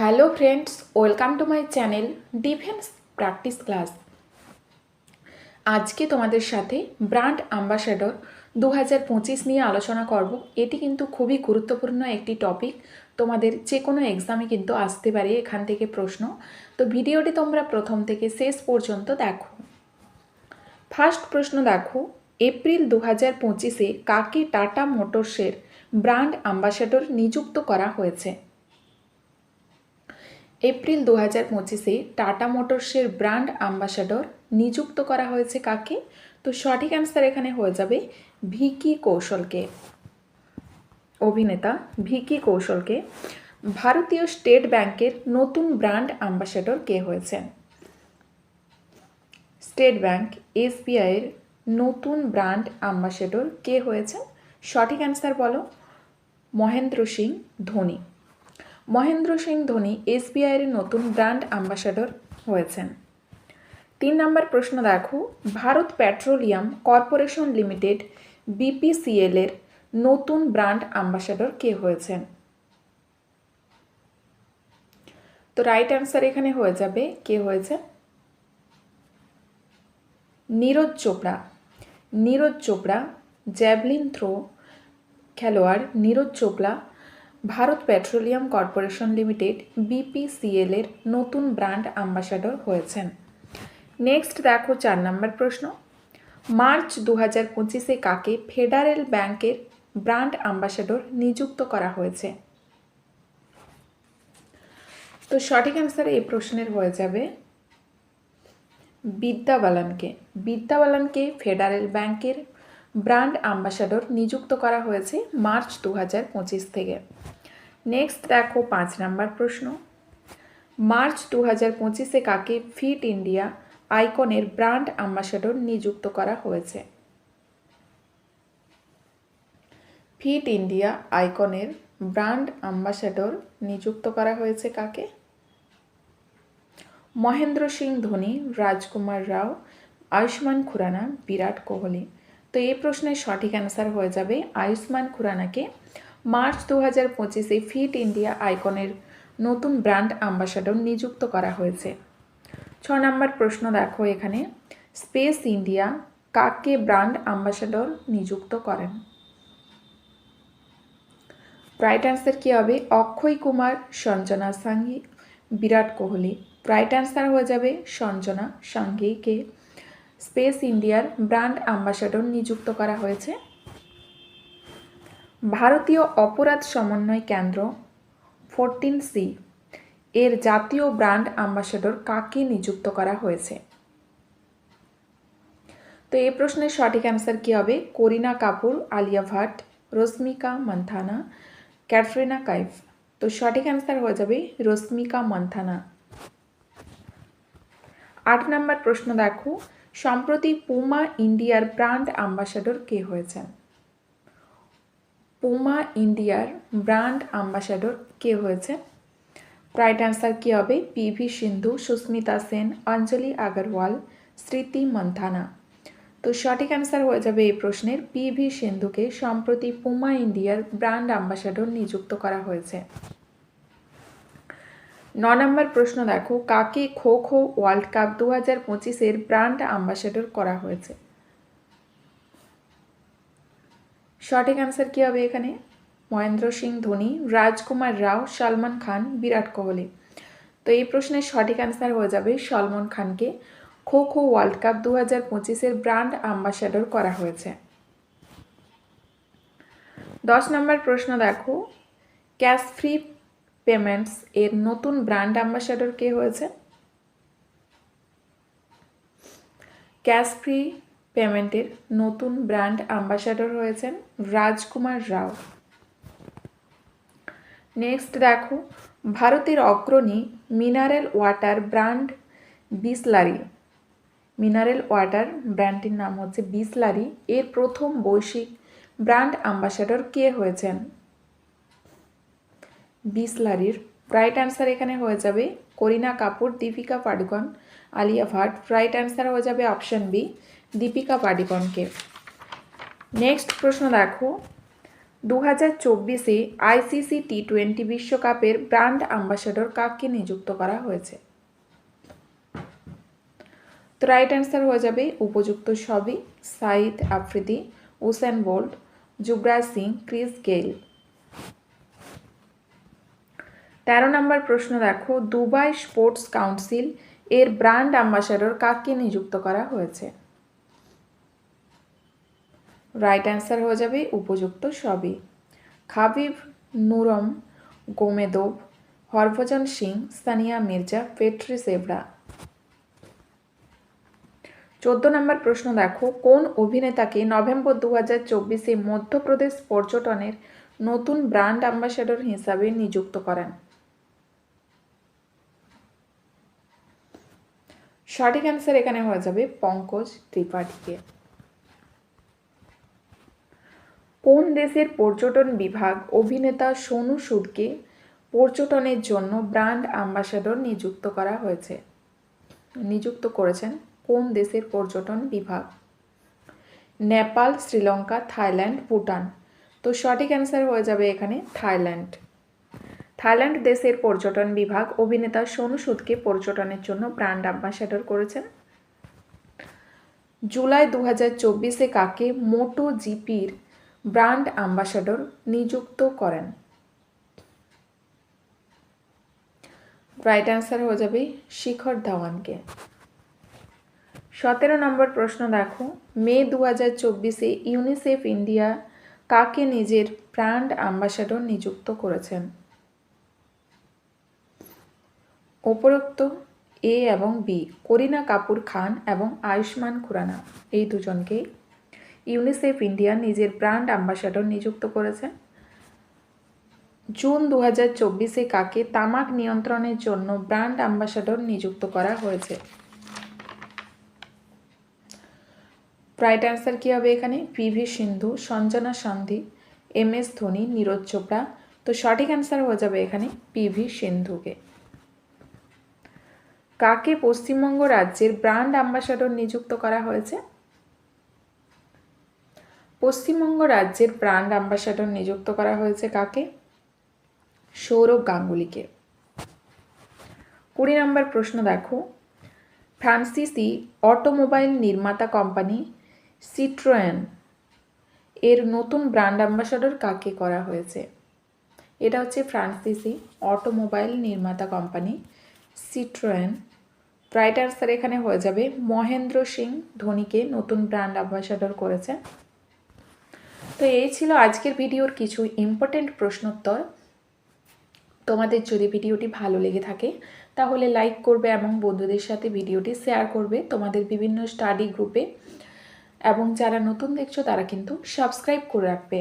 Hello friends welcome to my channel defence practice class আজকে তোমাদের সাথে ব্র্যান্ড অ্যাম্বাসেডর দু নিয়ে আলোচনা করব। এটি কিন্তু খুবই গুরুত্বপূর্ণ একটি টপিক তোমাদের যে কোনো এক্সামে কিন্তু আসতে পারে এখান থেকে প্রশ্ন। তো ভিডিওটি তোমরা প্রথম থেকে শেষ পর্যন্ত দেখো। ফার্স্ট প্রশ্ন দেখো, এপ্রিল দু হাজার পঁচিশে কাকে টাটা মোটরসের ব্র্যান্ড অ্যাম্বাসেডর নিযুক্ত করা হয়েছে? এপ্রিল দু হাজার পঁচিশে টাটা মোটরসের ব্র্যান্ড অ্যাম্বাসাডর নিযুক্ত করা হয়েছে কাকে? তো সঠিক অ্যান্সার এখানে হয়ে যাবে ভিকি কৌশলকে। অভিনেতা ভিকি কৌশলকে। ভারতীয় স্টেট ব্যাংকের নতুন ব্র্যান্ড অ্যাম্বাসাডর কে হয়েছেন স্টেট ব্যাংক এসবিআইয়ের নতুন ব্র্যান্ড অ্যাম্বাসেডর কে হয়েছেন সঠিক অ্যান্সার বলো। মহেন্দ্র সিং, ধোনি। মহেন্দ্র সিং ধোনি এসবিআইয়ের নতুন ব্র্যান্ড অ্যাম্বাসাডর হয়েছেন। তিন নম্বর প্রশ্ন দেখো। Bharat petroleum corporation limited BPCL এর নতুন ব্র্যান্ড অ্যাম্বাসাডর কে হয়েছেন? তো রাইট অ্যান্সার এখানে হয়ে যাবে কে হয়েছে নীরজ চোপড়া। নীরজ চোপড়া, জ্যাভলিন থ্রো খেলোয়াড় Neeraj Chopra Bharat petroleum corporation limited, BPCL এর নতুন ব্র্যান্ড অ্যাম্বাসাডর হয়েছেন। নেক্সট দেখো চার নম্বর প্রশ্ন। মার্চ দু হাজার পঁচিশে কাকে ফেডারেল ব্যাংকের ব্র্যান্ড অ্যাম্বাসাডর নিযুক্ত করা হয়েছে? তো সঠিক অ্যান্সার এই প্রশ্নের হয়ে যাবে বিদ্যা বালানকে বিদ্যা বালানকে ফেডারেল ব্যাংকের ব্র্যান্ড অ্যাম্বাসাডর নিযুক্ত করা হয়েছে মার্চ দু হাজার পঁচিশ থেকে। নেক্সট দেখো পাঁচ নাম্বার প্রশ্ন। মার্চ দু হাজার পঁচিশে কাকে ফিট ইন্ডিয়া আইকনের ব্র্যান্ড অ্যাম্বাসাডর নিযুক্ত করা হয়েছে? ফিট ইন্ডিয়া আইকনের ব্র্যান্ড অ্যাম্বাসাডর নিযুক্ত করা হয়েছে কাকে? মহেন্দ্র সিং ধোনি, রাজকুমার রাও, আয়ুষ্মান খুরানা, বিরাট কোহলি। তো এই প্রশ্নের সঠিক অ্যান্সার হয়ে যাবে আয়ুষ্মান খুরানাকে মার্চ দু হাজার পঁচিশে ফিট ইন্ডিয়া আইকনের নতুন ব্র্যান্ড অ্যাম্বাসাডর নিযুক্ত করা হয়েছে। ছ নম্বর প্রশ্ন দেখো এখানে। স্পেস ইন্ডিয়া কাকে ব্র্যান্ড অ্যাম্বাসাডর নিযুক্ত করেন? রাইট অ্যান্সার কী হবে? অক্ষয় কুমার, সঞ্জনা সাঙ্গি, বিরাট কোহলি। রাইট অ্যান্সার হয়ে যাবে সঞ্জনা সাঙ্গিকে। স্পেস ইন্ডিয়ার ব্র্যান্ড অ্যাম্বাসাডর নিযুক্ত করা হয়েছে। ভারতীয় অপরাধ সমন্বয় কেন্দ্র ফোরটিন সি এর জাতীয় ব্র্যান্ড অ্যাম্বাসেডর কাকে নিযুক্ত করা হয়েছে? তো এই প্রশ্নের সঠিক অ্যান্সার কী হবে? করিনা কাপুর, আলিয়া ভাট, রশ্মিকা মন্থানা, ক্যাটরিনা কাইফ। তো সঠিক অ্যান্সার হয়ে যাবে রশ্মিকা মন্থানা। আট নম্বর প্রশ্ন দেখো। সম্প্রতি পুমা ইন্ডিয়ার ব্র্যান্ড অ্যাম্বাসাডর কে হয়েছেন? পুমা ইন্ডিয়ার ব্র্যান্ড অ্যাম্বাসাডর কে হয়েছে? রাইট অ্যান্সার কী হবে? পিভি সিন্ধু সুস্মিতা সেন অঞ্জলি আগরওয়াল স্মৃতি মন্থানা তো সঠিক অ্যান্সার হয়ে যাবে এই প্রশ্নের। পিভি সিন্ধুকে সম্প্রতি পুমা ইন্ডিয়ার ব্র্যান্ড অ্যাম্বাসাডর নিযুক্ত করা হয়েছে। ন নম্বর প্রশ্ন দেখো, কাকে খো খো ওয়ার্ল্ড কাপ দু হাজার পঁচিশের ব্র্যান্ড অ্যাম্বাসাডর করা হয়েছে? সঠিক অ্যান্সার কী হবে এখানে? মহেন্দ্র সিং ধোনি, রাজকুমার রাও, সলমান খান, বিরাট কোহলি। তো এই প্রশ্নের সঠিক অ্যান্সার হয়ে যাবে সলমন খানকে। খো খো ওয়ার্ল্ড কাপ দু হাজার পঁচিশের ব্র্যান্ড অ্যাম্বাসাডর করা হয়েছে। দশ নম্বর প্রশ্ন দেখো। ক্যাশ ফ্রি পেমেন্টস এর নতুন ব্র্যান্ড অ্যাম্বাসাডর কে হয়েছে? ক্যাশ ফ্রি পেমেন্টের নতুন ব্র্যান্ড অ্যাম্বাসাডর হয়েছেন রাজকুমার রাও। নেক্সট দেখো, ভারতের অগ্রণী mineral water brand Bisleri. Mineral water ব্র্যান্ডটির নাম হচ্ছে বিসলারি। এর প্রথম বৈশ্বিক ব্র্যান্ড অ্যাম্বাসাডর কে হয়েছেন? বিসলারির। রাইট অ্যান্সার এখানে হয়ে যাবে করিনা কাপুর, দীপিকা পাডুকন, আলিয়া ভাট। রাইট অ্যান্সার হয়ে যাবে অপশন বি দীপিকা পাডিকনকে। নেক্সট প্রশ্ন দেখো। দু হাজার চব্বিশে আইসিসি টি টোয়েন্টি বিশ্বকাপের ব্র্যান্ড অ্যাম্বাসাডর কাকে নিযুক্ত করা হয়েছে? তো রাইট অ্যান্সার হয়ে যাবে উপযুক্ত সবই Shahid Afridi, Usain Bolt, Yuvraj Singh, Chris Gayle. তেরো নম্বর প্রশ্ন দেখো, দুবাই স্পোর্টস কাউন্সিল এর ব্র্যান্ড অ্যাম্বাসাডর কাকে নিযুক্ত করা হয়েছে? রাইট অ্যান্সার হয়ে যাবে, উপযুক্ত সবই। Khabib Nurmagomedov Harbhajan Singh, Sania Mirza পেট্রি সেভরা চোদ্দ নম্বর প্রশ্ন দেখো, কোন অভিনেতাকে নভেম্বর দু হাজার চব্বিশে মধ্যপ্রদেশ পর্যটনের নতুন ব্র্যান্ড অ্যাম্বাসেডর হিসাবে নিযুক্ত করেন? সঠিক অ্যান্সার এখানে হয়ে যাবে পঙ্কজ ত্রিপাঠীকে। কোন দেশের পর্যটন বিভাগ অভিনেতা সোনু সুদকে পর্যটনের জন্য ব্র্যান্ড অ্যাম্বাসাডর নিযুক্ত করা হয়েছে? নিযুক্ত করেছেন কোন দেশের পর্যটন বিভাগ? নেপাল, শ্রীলঙ্কা, থাইল্যান্ড, ভুটান। তো সঠিক অ্যান্সার হয়ে যাবে এখানে থাইল্যান্ড। থাইল্যান্ড দেশের পর্যটন বিভাগ অভিনেতা সোনু সুদকে পর্যটনের জন্য ব্র্যান্ড অ্যাম্বাসাডর করেছেন। জুলাই দু হাজার চব্বিশে কাকে মোটো জিপির ব্র্যান্ড অ্যাম্বাসাডর নিযুক্ত করেন। রাইট অ্যান্সার হয়ে যাবে শিখর ধাওয়ানকে। সতেরো নম্বর প্রশ্ন দেখো, মে দু হাজার চব্বিশে ইউনিসেফ ইন্ডিয়া কাকে নিজের ব্র্যান্ড অ্যাম্বাসাডর নিযুক্ত করেছেন? উপরোক্ত, এ এবং বি, করিনা কাপুর খান এবং আয়ুষ্মান খুরানা, এই দুজনকেই ইউনিসেফ ইন্ডিয়া নিজের ব্র্যান্ড অ্যাম্বাসাডর নিযুক্ত করেছে। জুন দু হাজার চব্বিশে কাকে তামাক নিয়ন্ত্রণের জন্য ব্র্যান্ড অ্যাম্বাসাডর নিযুক্ত করা হয়েছে? রাইট অ্যান্সার কী হবে এখানে? PV Sindhu, Sanjana Sanghi, M S Dhoni, Neeraj Chopra. তো সঠিক অ্যান্সার হয়ে যাবে এখানে পিভি সিন্ধুকে। কাকে পশ্চিমবঙ্গ রাজ্যের ব্র্যান্ড অ্যাম্বাসাডর নিযুক্ত করা হয়েছে? পশ্চিমবঙ্গ রাজ্যের ব্র্যান্ড অ্যাম্বাসাডর নিযুক্ত করা হয়েছে কাকে? সৌরভ গাঙ্গুলিকে। কুড়ি নম্বর প্রশ্ন দেখো। ফ্রান্সিসি অটোমোবাইল নির্মাতা কোম্পানি সিট্রোয়েন এর নতুন ব্র্যান্ড অ্যাম্বাসাডর কাকে করা হয়েছে? এটা হচ্ছে ফ্রান্সিসি অটোমোবাইল নির্মাতা কোম্পানি সিট্রোয়েন। রাইট আনসার এখানে হয়ে যাবে মহেন্দ্র সিং ধোনিকে নতুন ব্র্যান্ড অ্যাম্বাসাডর করেছে। তো এই ছিল আজকের ভিডিওর কিছু ইম্পর্টেন্ট প্রশ্নোত্তর। তোমাদের যদি ভিডিওটি ভালো লেগে থাকে, তাহলে লাইক করবে এবং বন্ধুদের সাথে ভিডিওটি শেয়ার করবে তোমাদের বিভিন্ন স্টাডি গ্রুপে এবং যারা নতুন দেখছ, তারা কিন্তু সাবস্ক্রাইব করে রাখবে।